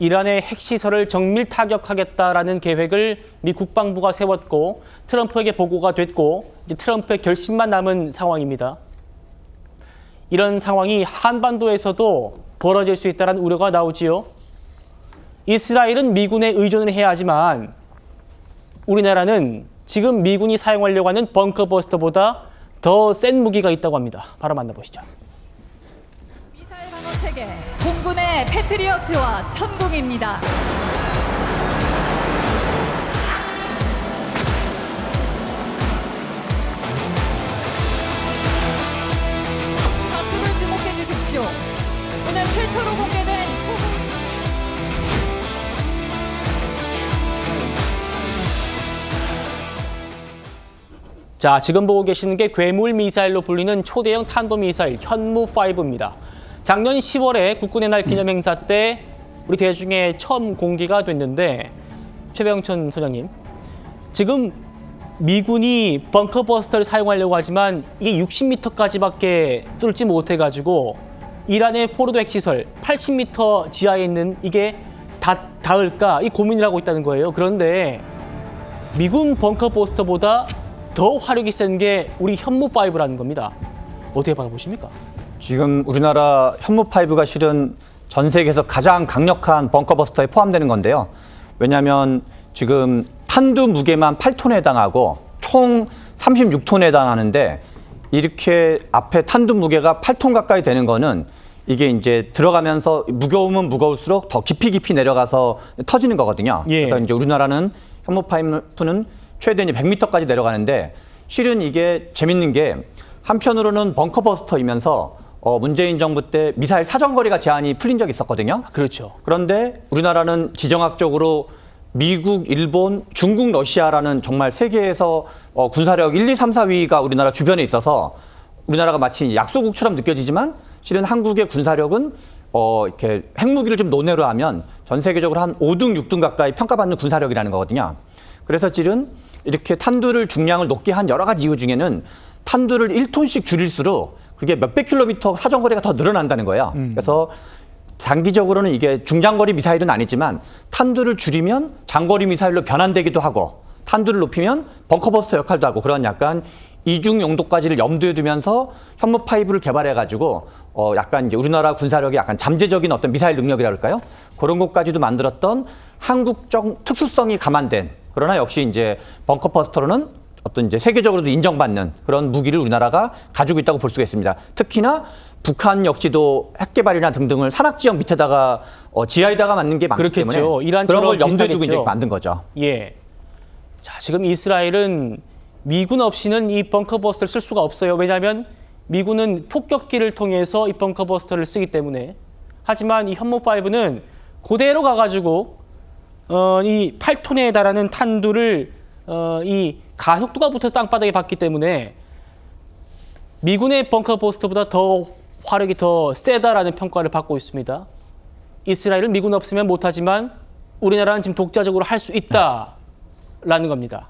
이란의 핵시설을 정밀 타격하겠다라는 계획을 미 국방부가 세웠고 트럼프에게 보고가 됐고 이제 트럼프의 결심만 남은 상황입니다. 이런 상황이 한반도에서도 벌어질 수 있다는 우려가 나오지요. 이스라엘은 미군에 의존을 해야 하지만 우리나라는 지금 미군이 사용하려고 하는 벙커버스터보다 더 센 무기가 있다고 합니다. 바로 만나보시죠. 공군의 패트리어트와 천궁입니다. 좌측을 주목해 주십시오. 오늘 최초로 공개된 초보 자, 지금 보고 계시는 게 괴물 미사일로 불리는 초대형 탄도 미사일 현무 5입니다. 작년 10월에 국군의 날 기념 행사 때 우리 대중에 처음 공개가 됐는데 최병천 소장님, 지금 미군이 벙커버스터를 사용하려고 하지만 이게 60m까지밖에 뚫지 못해 가지고 이란의 포르도 핵시설 80m 지하에 있는 이게 다 닿을까 이 고민을 하고 있다는 거예요. 그런데 미군 벙커 버스터보다 더 화력이 센 게 우리 현무 5라는 겁니다. 어떻게 바라보십니까? 지금 우리나라 현무5가 실은 전 세계에서 가장 강력한 벙커버스터에 포함되는 건데요. 왜냐하면 지금 탄두 무게만 8톤에 해당하고 총 36톤에 해당하는데 이렇게 앞에 탄두 무게가 8톤 가까이 되는 거는 이게 이제 들어가면서 무거우면 무거울수록 더 깊이 깊이 내려가서 터지는 거거든요. 예. 그래서 이제 우리나라는 현무5는 최대 이제 100m까지 내려가는데 실은 이게 재밌는 게 한편으로는 벙커버스터이면서 어, 문재인 정부 때 미사일 사정거리가 제한이 풀린 적이 있었거든요. 그렇죠. 그런데 우리나라는 지정학적으로 미국, 일본, 중국, 러시아라는 정말 세계에서 어, 군사력 1, 2, 3, 4위가 우리나라 주변에 있어서 우리나라가 마치 약소국처럼 느껴지지만 실은 한국의 군사력은 어, 이렇게 핵무기를 좀 논외로 하면 전 세계적으로 한 5등, 6등 가까이 평가받는 군사력이라는 거거든요. 그래서 실은 이렇게 탄두를 중량을 높게 한 여러 가지 이유 중에는 탄두를 1톤씩 줄일수록 그게 몇백 킬로미터 사정거리가 더 늘어난다는 거예요. 그래서 장기적으로는 이게 중장거리 미사일은 아니지만 탄두를 줄이면 장거리 미사일로 변환되기도 하고 탄두를 높이면 벙커버스터 역할도 하고 그런 약간 이중 용도까지를 염두에 두면서 현무 파이브를 개발해 가지고 어 약간 이제 우리나라 군사력이 약간 잠재적인 어떤 미사일 능력이라 그럴까요? 그런 것까지도 만들었던 한국적 특수성이 감안된 그러나 역시 이제 벙커버스터로는 어떤 이제 세계적으로도 인정받는 그런 무기를 우리나라가 가지고 있다고 볼 수가 있습니다. 특히나 북한 역시도 핵 개발이나 등등을 산악 지역 밑에다가 어, 지하에다가 만든 게 많기 그렇겠죠. 때문에 이란처럼 그런 걸 염두에 두고 이제 비슷하겠죠. 만든 거죠. 예. 자, 지금 이스라엘은 미군 없이는 이 벙커버스터를 쓸 수가 없어요. 왜냐하면 미군은 폭격기를 통해서 이 벙커버스터를 쓰기 때문에. 하지만 이 현무 5는 그대로 가가지고 어, 이 8톤에 달하는 탄두를 어, 이 가속도가 붙어 땅바닥에 받기 때문에 미군의 벙커버스터보다 더 화력이 더 세다라는 평가를 받고 있습니다. 이스라엘은 미군 없으면 못하지만 우리나라는 지금 독자적으로 할 수 있다라는 겁니다.